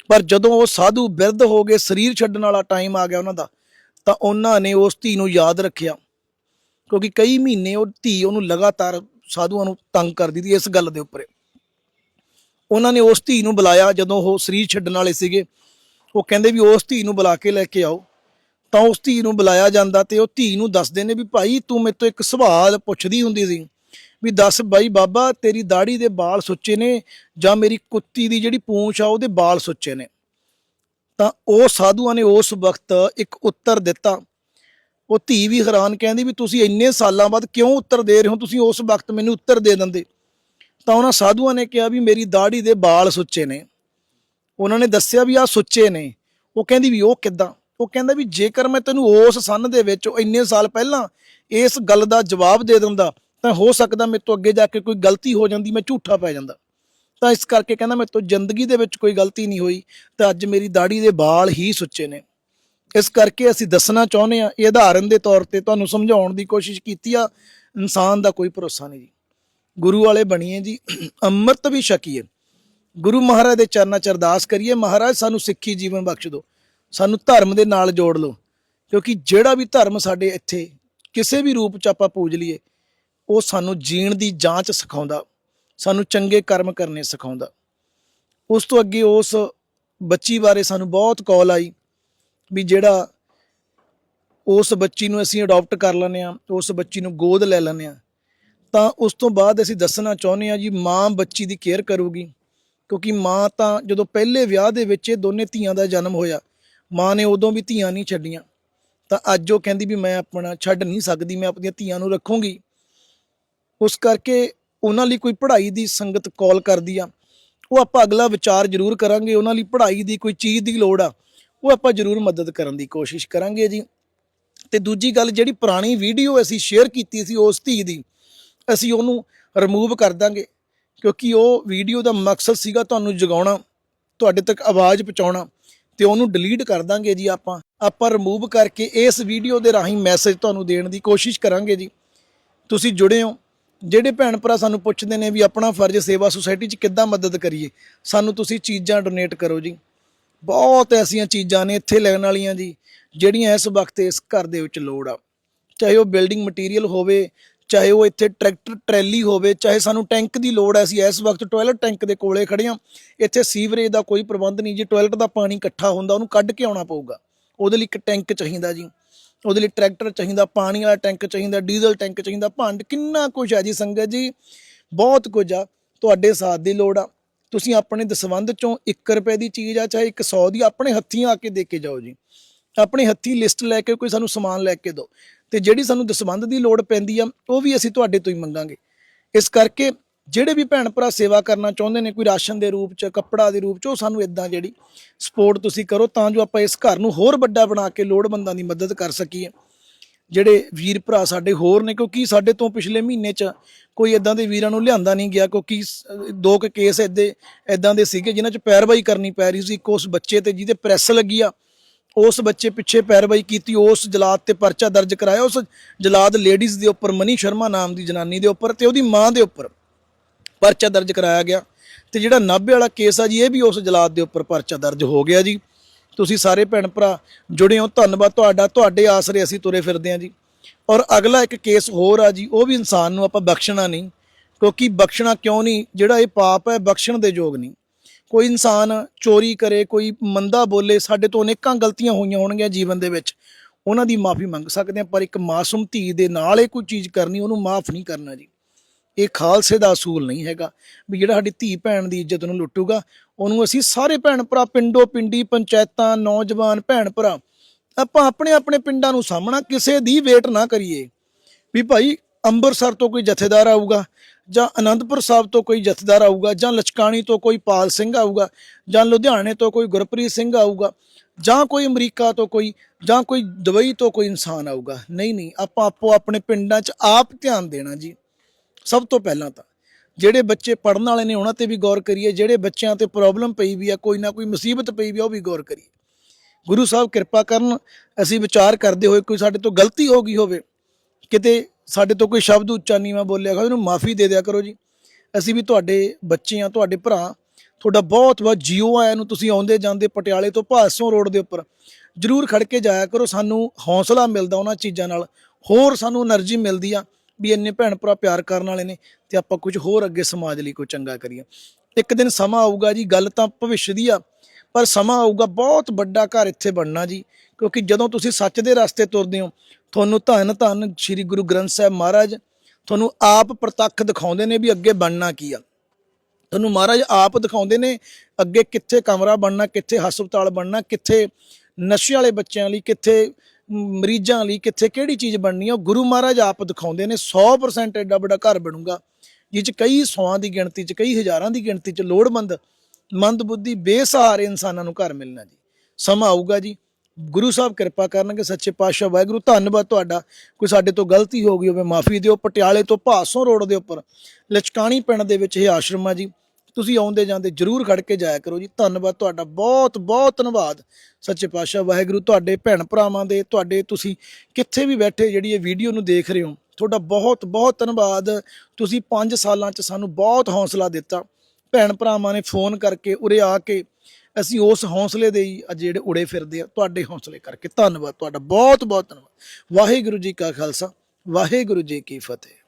Speaker 2: ਪਰ ਜਦੋਂ ਉਹ ਸਾਧੂ ਬਿਰਧ ਹੋ ਗਏ, ਸਰੀਰ ਛੱਡਣ ਵਾਲਾ ਟਾਈਮ ਆ ਗਿਆ ਉਹਨਾਂ ਦਾ, ਤਾਂ ਉਹਨਾਂ ਨੇ ਉਸ ਧੀ ਨੂੰ ਯਾਦ ਰੱਖਿਆ, ਕਿਉਂਕਿ ਕਈ ਮਹੀਨੇ ਉਹ ਧੀ ਉਹਨੂੰ ਲਗਾਤਾਰ ਸਾਧੂਆਂ ਨੂੰ ਤੰਗ ਕਰਦੀ ਸੀ ਇਸ ਗੱਲ ਦੇ ਉੱਪਰ। ਉਹਨਾਂ ਨੇ ਉਸ ਧੀ ਨੂੰ ਬੁਲਾਇਆ ਜਦੋਂ ਉਹ ਸਰੀਰ ਛੱਡਣ ਵਾਲੇ ਸੀਗੇ। ਉਹ ਕਹਿੰਦੇ ਵੀ ਉਸ ਧੀ ਨੂੰ ਬੁਲਾ ਕੇ ਲੈ ਕੇ ਆਓ। ਤਾਂ ਉਸ ਧੀ ਨੂੰ ਬੁਲਾਇਆ ਜਾਂਦਾ ਤੇ ਉਹ ਧੀ ਨੂੰ ਦੱਸਦੇ ਨੇ ਵੀ ਭਾਈ ਤੂੰ ਮੇਰੇ ਤੋਂ ਇੱਕ ਸਵਾਲ ਪੁੱਛਦੀ ਹੁੰਦੀ ਸੀ ਵੀ ਦੱਸ ਬਾਈ ਬਾਬਾ ਤੇਰੀ ਦਾੜੀ ਦੇ ਵਾਲ ਸੁੱਚੇ ਨੇ ਜਾਂ ਮੇਰੀ ਕੁੱਤੀ ਦੀ ਜਿਹੜੀ ਪੂੰਛ ਆ ਉਹਦੇ ਵਾਲ ਸੁੱਚੇ ਨੇ। ਤਾਂ ਉਹ ਸਾਧੂਆਂ ਨੇ ਉਸ ਵਕਤ ਇੱਕ ਉੱਤਰ ਦਿੱਤਾ। ਉਹ ਧੀ ਵੀ ਹੈਰਾਨ ਕਹਿੰਦੀ ਵੀ ਤੁਸੀਂ ਇੰਨੇ ਸਾਲਾਂ ਬਾਅਦ ਕਿਉਂ ਉੱਤਰ ਦੇ ਰਹੇ ਹੋ? ਤੁਸੀਂ ਉਸ ਵਕਤ ਮੈਨੂੰ ਉੱਤਰ ਦੇ ਦਿੰਦੇ। ਤਾਂ ਉਹਨਾਂ ਸਾਧੂਆਂ ਨੇ ਕਿਹਾ ਵੀ ਮੇਰੀ ਦਾੜੀ ਦੇ ਵਾਲ ਸੁੱਚੇ ਨੇ। ਉਹਨਾਂ ਨੇ ਦੱਸਿਆ ਵੀ ਆ ਸੁੱਚੇ ਨੇ। ਉਹ ਕਹਿੰਦੀ ਵੀ ਉਹ ਕਿੱਦਾਂ? ਉਹ ਕਹਿੰਦਾ ਵੀ ਜੇਕਰ ਮੈਂ ਤੈਨੂੰ ਉਸ ਸੰਨ ਦੇ ਵਿੱਚ ਉਹ ਇੰਨੇ ਸਾਲ ਪਹਿਲਾਂ ਇਸ ਗੱਲ ਦਾ ਜਵਾਬ ਦੇ ਦਿੰਦਾ, ਤਾਂ ਹੋ ਸਕਦਾ ਮੇਰੇ ਤੋਂ ਅੱਗੇ ਜਾ ਕੇ ਕੋਈ ਗਲਤੀ ਹੋ ਜਾਂਦੀ, ਮੈਂ ਝੂਠਾ ਪੈ ਜਾਂਦਾ। ਤਾਂ ਇਸ ਕਰਕੇ ਕਹਿੰਦਾ ਮੇਰੇ ਤੋਂ ਜ਼ਿੰਦਗੀ ਦੇ ਵਿੱਚ ਕੋਈ ਗਲਤੀ ਨਹੀਂ ਹੋਈ, ਤਾਂ ਅੱਜ ਮੇਰੀ ਦਾੜੀ ਦੇ ਵਾਲ ਹੀ ਸੁੱਚੇ ਨੇ। ਇਸ ਕਰਕੇ ਅਸੀਂ ਦੱਸਣਾ ਚਾਹੁੰਦੇ ਆ ਇਹ ਉਦਾਹਰਨ ਦੇ ਤੌਰ ਤੇ ਤੁਹਾਨੂੰ ਸਮਝਾਉਣ ਦੀ ਕੋਸ਼ਿਸ਼ ਕੀਤੀ ਆ, ਇਨਸਾਨ ਦਾ ਕੋਈ ਭਰੋਸਾ ਨਹੀਂ ਜੀ। ਗੁਰੂ ਵਾਲੇ ਬਣੀਏ ਜੀ, ਅੰਮ੍ਰਿਤ ਵੀ ਛਕੀਏ ਗੁਰੂ ਮਹਾਰਾਜ ਦੇ ਚਰਨਾਂ ਚ ਅਰਦਾਸ ਕਰੀਏ, ਮਹਾਰਾਜ ਸਾਨੂੰ ਸਿੱਖੀ ਜੀਵਨ ਬਖਸ਼ ਦਿਓ, ਸਾਨੂੰ ਧਰਮ ਦੇ ਨਾਲ ਜੋੜ ਲਓ, ਕਿਉਂਕਿ ਜਿਹੜਾ ਵੀ ਧਰਮ ਸਾਡੇ ਇੱਥੇ ਕਿਸੇ ਵੀ ਰੂਪ ਚ ਆਪਾਂ ਪੂਜ ਲਈਏ, ਉਹ ਸਾਨੂੰ ਜੀਣ ਦੀ ਜਾਂਚ ਸਿਖਾਉਂਦਾ, ਸਾਨੂੰ ਚੰਗੇ ਕਰਮ ਕਰਨੇ ਸਿਖਾਉਂਦਾ। ਉਸ ਤੋਂ ਅੱਗੇ ਉਸ ਬੱਚੀ ਬਾਰੇ ਸਾਨੂੰ ਬਹੁਤ ਕਾਲ ਆਈ ਵੀ ਜਿਹੜਾ ਉਸ ਬੱਚੀ ਨੂੰ ਅਸੀਂ ਅਡਾਪਟ ਕਰ ਲੈਂਦੇ ਆ ਉਸ ਬੱਚੀ ਨੂੰ ਗੋਦ ਲੈ ਲੈਂਦੇ ਆ ਤਾਂ ਉਸ ਤੋਂ ਬਾਅਦ ਅਸੀਂ ਦੱਸਣਾ ਚਾਹੁੰਦੇ ਆ ਜੀ, ਮਾਂ ਬੱਚੀ ਦੀ ਕੇਅਰ ਕਰੂਗੀ। ਕਿਉਂਕਿ ਮਾਂ ਤਾਂ ਜਦੋਂ ਪਹਿਲੇ ਵਿਆਹ ਦੇ ਵਿੱਚ ਇਹ ਦੋਨੇ ਧੀਆਂ ਦਾ ਜਨਮ ਹੋਇਆ, ਮਾਂ ਨੇ ਉਦੋਂ ਵੀ ਧੀਆਂ ਨਹੀਂ ਛੱਡੀਆਂ। ਤਾਂ ਅੱਜ ਉਹ ਕਹਿੰਦੀ ਵੀ ਮੈਂ ਆਪਣਾ ਛੱਡ ਨਹੀਂ ਸਕਦੀ, ਮੈਂ ਆਪਣੀਆਂ ਧੀਆਂ ਨੂੰ ਰੱਖੂੰਗੀ। ਉਸ ਕਰਕੇ ਉਹਨਾਂ ਲਈ ਕੋਈ ਪੜ੍ਹਾਈ ਦੀ ਸੰਗਤ ਕਾਲ ਕਰਦੀ ਆ। ਉਹ ਆਪਾਂ ਅਗਲਾ ਵਿਚਾਰ ਜ਼ਰੂਰ ਕਰਾਂਗੇ, ਉਹਨਾਂ ਲਈ ਪੜ੍ਹਾਈ ਦੀ ਕੋਈ ਚੀਜ਼ ਦੀ ਲੋੜ ਆ, ਉਹ ਆਪਾਂ ਜ਼ਰੂਰ ਮਦਦ ਕਰਨ ਦੀ ਕੋਸ਼ਿਸ਼ ਕਰਾਂਗੇ ਜੀ। ਤੇ ਦੂਜੀ ਗੱਲ, ਜਿਹੜੀ ਪੁਰਾਣੀ ਵੀਡੀਓ ਅਸੀਂ ਸ਼ੇਅਰ ਕੀਤੀ ਸੀ ਉਸ ਧੀ ਦੀ, ਅਸੀਂ ਉਹਨੂੰ ਰਿਮੂਵ ਕਰ ਦਾਂਗੇ। ਕਿਉਂਕਿ ਉਹ ਵੀਡੀਓ ਦਾ ਮਕਸਦ ਸੀਗਾ ਤੁਹਾਨੂੰ ਜਗਾਉਣਾ, ਤੁਹਾਡੇ ਤੱਕ ਆਵਾਜ਼ ਪਹੁੰਚਾਉਣਾ, ਤੇ ਉਹਨੂੰ ਡਿਲੀਟ ਕਰ ਦਾਂਗੇ ਜੀ ਆਪਾਂ। ਆਪਾਂ ਰਿਮੂਵ ਕਰਕੇ ਇਸ ਵੀਡੀਓ ਦੇ ਰਾਹੀਂ ਮੈਸੇਜ ਤੁਹਾਨੂੰ ਦੇਣ ਦੀ ਕੋਸ਼ਿਸ਼ ਕਰਾਂਗੇ ਜੀ। ਤੁਸੀਂ ਜੁੜੇ ਹੋ। ਜਿਹੜੇ ਭੈਣ ਭਰਾ ਸਾਨੂੰ ਪੁੱਛਦੇ ਨੇ ਵੀ ਆਪਣਾ ਫਰਜ਼ ਸੇਵਾ ਸੁਸਾਇਟੀ 'ਚ ਕਿੱਦਾਂ ਮਦਦ ਕਰੀਏ, ਸਾਨੂੰ ਤੁਸੀਂ ਚੀਜ਼ਾਂ ਡੋਨੇਟ ਕਰੋ ਜੀ। ਬਹੁਤ ਐਸੀਆਂ ਚੀਜ਼ਾਂ ਨੇ ਇੱਥੇ ਲੈਣ ਵਾਲੀਆਂ ਜੀ, ਜਿਹੜੀਆਂ ਇਸ ਵਕਤ ਇਸ ਘਰ ਦੇ ਵਿੱਚ ਲੋੜ ਆ। ਚਾਹੇ ਉਹ ਬਿਲਡਿੰਗ ਮਟੀਰੀਅਲ ਹੋਵੇ ਚਾਹੇ ਉਹ ਇੱਥੇ ਟਰੈਕਟਰ, ਟਰੈਲੀ ਹੋਵੇ, ਚਾਹੇ ਸਾਨੂੰ ਟੈਂਕ ਦੀ ਲੋੜ ਹੈ, ਅਸੀਂ ਇਸ ਵਕਤ ਟਾਇਲਟ ਟੈਂਕ ਦੇ ਕੋਲੇ ਖੜੇ ਹਾਂ। ਇੱਥੇ ਸੀਵਰੇਜ ਦਾ ਕੋਈ ਪ੍ਰਬੰਧ ਨਹੀਂ ਜੇ, ਟਾਇਲਟ ਦਾ ਪਾਣੀ ਇਕੱਠਾ ਹੁੰਦਾ, ਉਹਨੂੰ ਕੱਢ ਕੇ ਆਉਣਾ ਪਊਗਾ। ਉਹਦੇ ਲਈ ਇੱਕ ਟੈਂਕ ਚਾਹੀਦਾ ਜੀ। ਉਹਦੇ ਲਈ ਟਰੈਕਟਰ ਚਾਹੀਦਾ, ਪਾਣੀ ਵਾਲਾ ਟੈਂਕ ਚਾਹੀਦਾ, ਡੀਜ਼ਲ ਟੈਂਕ ਚਾਹੀਦਾ, ਭੰਡ ਕਿੰਨਾ ਕੁਝ ਹੈ ਜੀ ਸੰਗਤ ਜੀ। ਬਹੁਤ ਕੁਝ ਆ, ਤੁਹਾਡੇ ਸਾਥ ਦੀ ਲੋੜ ਆ। ਤੁਸੀਂ ਆਪਣੇ ਦਸਵੰਧ ਚੋਂ 1 ਰੁਪਏ ਦੀ ਚੀਜ਼ ਆ, ਚਾਹੇ 100 ਦੀ, ਆਪਣੇ ਹੱਥੀਂ ਆ ਕੇ ਦੇ ਕੇ ਜਾਓ ਜੀ। ਆਪਣੇ ਹੱਥੀਂ ਲਿਸਟ ਲੈ ਕੇ ਕੋਈ ਸਾਨੂੰ ਸਮਾਨ ਲੈ ਕੇ ਦਿਓ। ਤੇ ਜਿਹੜੀ ਸਾਨੂੰ ਦਸਵੰਧ ਦੀ ਲੋੜ ਪੈਂਦੀ ਆ, ਉਹ ਵੀ ਅਸੀਂ ਤੁਹਾਡੇ ਤੋਂ ਹੀ ਮੰਗਾਂਗੇ। ਇਸ ਕਰਕੇ ਜਿਹੜੇ ਵੀ ਭੈਣ ਭਰਾ ਸੇਵਾ ਕਰਨਾ ਚਾਹੁੰਦੇ ਨੇ, ਕੋਈ ਰਾਸ਼ਨ ਦੇ ਰੂਪ ਚ, ਕੱਪੜਾ ਦੇ ਰੂਪ ਚ, ਉਹ ਸਾਨੂੰ ਇਦਾਂ ਜਿਹੜੀ ਸਪੋਰਟ ਤੁਸੀਂ ਕਰੋ ਤਾਂ ਜੋ ਆਪਾਂ ਇਸ ਘਰ ਨੂੰ ਹੋਰ ਵੱਡਾ ਬਣਾ ਕੇ ਲੋੜਵੰਦਾਂ ਦੀ ਮਦਦ ਕਰ ਸਕੀਏ। ਜਿਹੜੇ ਵੀਰ ਭਰਾ ਸਾਡੇ ਹੋਰ ਨੇ, ਕਿਉਂਕਿ ਸਾਡੇ ਤੋਂ ਪਿਛਲੇ ਮਹੀਨੇ ਚ ਕੋਈ ਇਦਾਂ ਦੇ ਵੀਰਾਂ ਨੂੰ ਲਿਆਂਦਾ ਨਹੀਂ ਗਿਆ, ਕਿਉਂਕਿ ਦੋ ਕੁ ਕੇਸ ਇਦੇ ਇਦਾਂ ਦੇ ਸੀਗੇ ਜਿਨ੍ਹਾਂ ਚ ਪੈਰਵਾਈ ਕਰਨੀ ਪੈ ਰਹੀ ਸੀ। ਇੱਕ ਉਸ ਬੱਚੇ ਤੇ ਜਿਹਦੇ ਪ੍ਰੈਸ ਲੱਗੀ ਆ ਉਸ ਬੱਚੇ ਪਿੱਛੇ ਪੈਰਵਾਈ ਕੀਤੀ, ਉਸ ਜਲਾਦ ਤੇ ਪਰਚਾ ਦਰਜ ਕਰਾਇਆ, ਉਸ ਜਲਾਦ ਲੇਡੀਜ਼ ਦੇ ਉੱਪਰ, ਮਨੀ ਸ਼ਰਮਾ ਨਾਮ ਦੀ ਜਨਾਨੀ ਦੇ ਉੱਪਰ ਤੇ ਉਹਦੀ ਮਾਂ ਦੇ ਉੱਪਰ ਪਰਚਾ ਦਰਜ ਕਰਾਇਆ ਗਿਆ। ਤੇ ਜਿਹੜਾ ਨਾਭੇ ਵਾਲਾ ਕੇਸ ਆ ਜੀ, ਇਹ ਵੀ ਉਸ ਜਲਾਦ ਦੇ ਉੱਪਰ ਪਰਚਾ ਦਰਜ ਹੋ ਗਿਆ ਜੀ। ਤੁਸੀਂ ਸਾਰੇ ਭੈਣ ਭਰਾ ਜੁੜੇ ਹੋ, ਧੰਨਵਾਦ ਤੁਹਾਡਾ, ਤੁਹਾਡੇ ਆਸਰੇ ਅਸੀਂ ਤੁਰੇ ਫਿਰਦੇ ਹਾਂ ਜੀ। ਔਰ ਅਗਲਾ ਇੱਕ ਕੇਸ ਹੋਰ ਆ ਜੀ, ਉਹ ਵੀ ਇਨਸਾਨ ਨੂੰ ਆਪਾਂ ਬਖਸ਼ਣਾ ਨਹੀਂ, ਕਿਉਂਕਿ ਬਖਸ਼ਣਾ ਕਿਉਂ ਨਹੀਂ, ਜਿਹੜਾ ਇਹ ਪਾਪ ਹੈ, ਬਖਸ਼ਣ ਦੇ ਯੋਗ ਨਹੀਂ। ਕੋਈ ਇਨਸਾਨ ਚੋਰੀ ਕਰੇ, ਕੋਈ ਮੰਦਾ ਬੋਲੇ, ਸਾਡੇ ਤੋਂ ਅਨੇਕਾਂ ਗਲਤੀਆਂ ਹੋਈਆਂ ਹੋਣਗੀਆਂ ਜੀਵਨ ਦੇ ਵਿੱਚ। ਉਹਨਾਂ ਦੀ ਮਾਫੀ ਮੰਗ ਸਕਦੇ ਹਾਂ, ਪਰ ਇੱਕ ਮਾਸੂਮ ਧੀ ਦੇ ਨਾਲ ਇਹ ਕੋਈ ਚੀਜ਼ ਕਰਨੀ, ਉਹਨੂੰ ਮਾਫ ਨਹੀਂ ਕਰਨਾ ਜੀ। ਇਹ ਖਾਲਸੇ ਦਾ ਅਸੂਲ ਨਹੀਂ ਹੈਗਾ ਵੀ ਜਿਹੜਾ ਸਾਡੀ ਧੀ ਭੈਣ ਦੀ ਇੱਜ਼ਤ ਨੂੰ ਲੁੱਟੂਗਾ, ਉਹਨੂੰ ਅਸੀਂ ਸਾਰੇ ਭੈਣ ਭਰਾ, ਪਿੰਡੋ ਪਿੰਡੀ, ਪੰਚਾਇਤਾਂ, ਨੌਜਵਾਨ, ਭੈਣ ਭਰਾ, ਆਪਾਂ ਆਪਣੇ ਆਪਣੇ ਪਿੰਡਾਂ ਨੂੰ ਸਾਹਮਣਾ ਕਿਸੇ ਦੀ ਵੇਟ ਨਾ ਕਰੀਏ। ਵੀ ਭਾਈ ਅੰਮ੍ਰਿਤਸਰ ਤੋਂ ਕੋਈ ਜਥੇਦਾਰ ਆਊਗਾ ਜਾਂ ਅਨੰਦਪੁਰ ਸਾਹਿਬ ਤੋਂ ਕੋਈ ਜਥੇਦਾਰ ਆਊਗਾ ਜਾਂ ਲਚਕਾਣੀ ਤੋਂ ਕੋਈ ਪਾਲ ਸਿੰਘ ਆਊਗਾ ਜਾਂ ਲੁਧਿਆਣੇ ਤੋਂ ਕੋਈ ਗੁਰਪ੍ਰੀਤ ਸਿੰਘ ਆਊਗਾ ਜਾਂ ਕੋਈ ਅਮਰੀਕਾ ਤੋਂ ਕੋਈ ਜਾਂ ਕੋਈ ਦੁਬਈ ਤੋਂ ਕੋਈ ਇਨਸਾਨ ਆਊਗਾ, ਨਹੀਂ ਨਹੀਂ, ਆਪਾਂ ਆਪੋ ਆਪਣੇ ਪਿੰਡਾਂ 'ਚ ਆਪ ਧਿਆਨ ਦੇਣਾ ਜੀ, ਸਭ ਤੋਂ ਪਹਿਲਾਂ ਤਾਂ ਜਿਹੜੇ ਬੱਚੇ ਪੜਨ ਵਾਲੇ ਨੇ ਉਹਨਾਂ ਤੇ ਵੀ ਗੌਰ ਕਰੀਏ, ਜਿਹੜੇ ਬੱਚਿਆਂ ਤੇ ਪ੍ਰੋਬਲਮ ਪਈ ਵੀ ਆ, ਕੋਈ ਨਾ ਕੋਈ ਮੁਸੀਬਤ ਪਈ ਵੀ ਆ, ਉਹ ਵੀ ਗੌਰ ਕਰੀਏ। ਗੁਰੂ ਸਾਹਿਬ ਕਿਰਪਾ ਕਰਨ, ਅਸੀਂ ਵਿਚਾਰ ਕਰਦੇ ਹੋਏ ਕੋਈ ਸਾਡੇ ਤੋਂ ਗਲਤੀ ਹੋ ਗਈ ਹੋਵੇ, ਕਿਤੇ ਸਾਡੇ ਤੋਂ ਕੋਈ ਸ਼ਬਦ ਉੱਚਾ ਨੀਵਾਂ ਬੋਲਿਆ ਕਰੋ ਉਹਨੂੰ ਮਾਫੀ ਦੇ ਦਿਆ ਕਰੋ ਜੀ। ਅਸੀਂ ਵੀ ਤੁਹਾਡੇ ਬੱਚੇ ਆ ਤੁਹਾਡੇ ਭਰਾ ਤੁਹਾਡਾ ਬਹੁਤ ਬਹੁਤ ਜੀਓ ਆਇਆ ਨੂੰ ਤੁਸੀਂ ਆਉਂਦੇ ਜਾਂਦੇ ਪਟਿਆਲੇ ਤੋਂ ਭਾਸੋਂ ਰੋਡ ਦੇ ਉੱਪਰ। ਜਰੂਰ ਖੜ ਕੇ ਜਾਇਆ ਕਰੋ, ਸਾਨੂੰ ਹੌਸਲਾ ਮਿਲਦਾ ਉਹਨਾਂ ਚੀਜ਼ਾਂ ਨਾਲ। ਹੋਰ ਸਾਨੂੰ એનર્ਜੀ ਮਿਲਦੀ ਆ ਵੀ ਇੰਨੇ ਭੈਣ ਭਰਾ ਪਿਆਰ ਕਰਨ ਵਾਲੇ ਨੇ ਤੇ ਆਪਾਂ ਕੁਝ ਹੋਰ ਅੱਗੇ ਸਮਾਜ ਲਈ ਕੋਈ ਚੰਗਾ ਕਰੀਏ। ਇੱਕ ਦਿਨ ਸਮਾਂ ਆਊਗਾ ਜੀ, ਗੱਲ ਤਾਂ ਭਵਿੱਖ ਦੀ ਆ, ਪਰ ਸਮਾਂ ਆਊਗਾ, ਬਹੁਤ ਵੱਡਾ ਘਰ ਇੱਥੇ ਬਣਨਾ ਜੀ। ਕਿਉਂਕਿ ਜਦੋਂ ਤੁਸੀਂ ਸੱਚ ਦੇ ਰਸਤੇ ਤੁਰਦੇ ਹੋ, ਤੁਹਾਨੂੰ ਧੰਨ ਧੰਨ ਸ੍ਰੀ ਗੁਰੂ ਗ੍ਰੰਥ ਸਾਹਿਬ ਮਹਾਰਾਜ, ਤੁਹਾਨੂੰ ਆਪ ਪ੍ਰਤੱਖ ਦਿਖਾਉਂਦੇ ਨੇ ਵੀ ਅੱਗੇ ਬਣਨਾ ਕੀ ਆ। ਤੁਹਾਨੂੰ ਮਹਾਰਾਜ ਆਪ ਦਿਖਾਉਂਦੇ ਨੇ ਅੱਗੇ ਕਿੱਥੇ ਕਮਰਾ ਬਣਨਾ, ਕਿੱਥੇ ਹਸਪਤਾਲ ਬਣਨਾ, ਕਿੱਥੇ ਨਸ਼ੇ ਵਾਲੇ ਬੱਚਿਆਂ ਲਈ, ਕਿੱਥੇ ਮਰੀਜ਼ਾਂ ਲਈ, ਕਿੱਥੇ ਕਿਹੜੀ ਚੀਜ਼ ਬਣਨੀ ਆ, ਉਹ ਗੁਰੂ ਮਹਾਰਾਜ ਆਪ ਦਿਖਾਉਂਦੇ ਨੇ 100% ਐਡਾ ਵੱਡਾ ਘਰ ਬਣੂਗਾ ਜਿਸ ਚ ਕਈ ਸੌਆਂ ਦੀ ਗਿਣਤੀ ਚ, ਕਈ ਹਜ਼ਾਰਾਂ ਦੀ ਗਿਣਤੀ ਚ ਲੋੜਵੰਦ ਮੰਦ ਬੁੱਧੀ ਬੇਸਹਾਰੇ ਇਨਸਾਨਾਂ ਨੂੰ ਘਰ ਮਿਲਣਾ ਜੀ। ਸਮਾਂ ਆਊਗਾ ਜੀ। ਗੁਰੂ ਸਾਹਿਬ ਕਿਰਪਾ ਕਰਨਗੇ, ਸੱਚੇ ਪਾਤਸ਼ਾਹ ਵਾਹਿਗੁਰੂ, ਧੰਨਵਾਦ ਤੁਹਾਡਾ। ਕੋਈ ਸਾਡੇ ਤੋਂ ਗਲਤੀ ਹੋ ਗਈ ਹੋਵੇ, ਮਾਫੀ ਦਿਓ, ਪਟਿਆਲੇ ਤੋਂ ਭਾਸੋਂ ਰੋਡ ਦੇ ਉੱਪਰ, ਲਚਕਾਣੀ ਪਿੰਡ ਦੇ ਵਿੱਚ ਇਹ ਆਸ਼ਰਮ ਆ ਜੀ। ਤੁਸੀਂ ਆਉਂਦੇ ਜਾਂਦੇ ਜਰੂਰ ਖੜ ਕੇ ਜਾਇਆ ਕਰੋ ਜੀ। ਧੰਨਵਾਦ ਤੁਹਾਡਾ, ਬਹੁਤ ਬਹੁਤ ਧੰਨਵਾਦ। ਸੱਚੇ ਪਾਤਸ਼ਾਹ ਵਾਹਿਗੁਰੂ, ਤੁਹਾਡੇ ਭੈਣ ਭਰਾਵਾਂ ਦੇ, ਤੁਹਾਡੇ ਤੁਸੀਂ ਕਿੱਥੇ ਵੀ ਬੈਠੇ ਜਿਹੜੀ ਇਹ ਵੀਡੀਓ ਨੂੰ ਦੇਖ ਰਹੇ ਹੋ, ਤੁਹਾਡਾ ਬਹੁਤ ਬਹੁਤ ਧੰਨਵਾਦ। ਤੁਸੀਂ 5 ਸਾਲਾਂ 'ਚ ਸਾਨੂੰ ਬਹੁਤ ਹੌਸਲਾ ਦਿੱਤਾ। ਭੈਣ ਭਰਾਵਾਂ ਨੇ ਫੋਨ ਕਰਕੇ ਉਰੇ ਆ ਕੇ ਅਸੀਂ ਉਸ ਹੌਸਲੇ ਦੇ ਹੀ ਅੱਜ ਜਿਹੜੇ ਉੜੇ ਫਿਰਦੇ ਆ, ਤੁਹਾਡੇ ਹੌਸਲੇ ਕਰਕੇ ਧੰਨਵਾਦ, ਤੁਹਾਡਾ ਬਹੁਤ ਬਹੁਤ ਧੰਨਵਾਦ। ਵਾਹਿਗੁਰੂ ਜੀ ਕਾ ਖਾਲਸਾ, ਵਾਹਿਗੁਰੂ ਜੀ ਕੀ ਫਤਿਹ।